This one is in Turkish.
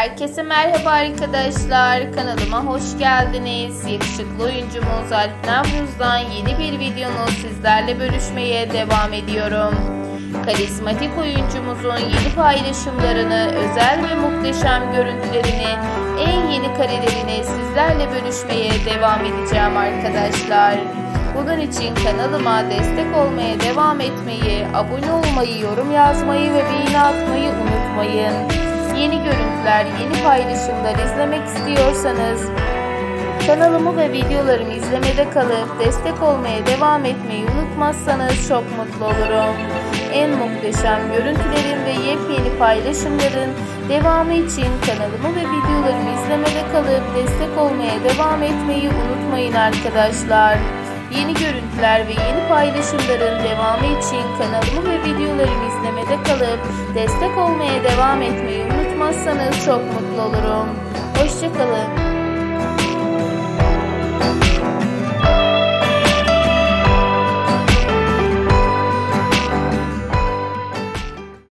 Herkese merhaba arkadaşlar. Kanalıma hoş geldiniz. Yakışıklı oyuncumuz Alp Navruz'dan yeni bir videomu sizlerle bölüşmeye devam ediyorum. Karizmatik oyuncumuzun yeni paylaşımlarını, özel ve muhteşem görüntülerini, en yeni karelerini sizlerle bölüşmeye devam edeceğim arkadaşlar. Bunun için kanalıma destek olmaya devam etmeyi, abone olmayı, yorum yazmayı ve beğeni atmayı unutmayın. Yeni görüntüler, yeni paylaşımlar izlemek istiyorsanız kanalımı ve videolarımı izlemede kalıp destek olmaya devam etmeyi unutmazsanız çok mutlu olurum. En muhteşem görüntülerin ve yepyeni paylaşımların devamı için kanalımı ve videolarımı izlemede kalıp destek olmaya devam etmeyi unutmayın arkadaşlar. Yeni görüntüler ve yeni paylaşımların devamı için kanalımı ve videolarımı izlemede kalıp destek olmaya devam etmeyi unutmazsanız çok mutlu olurum. Hoşçakalın.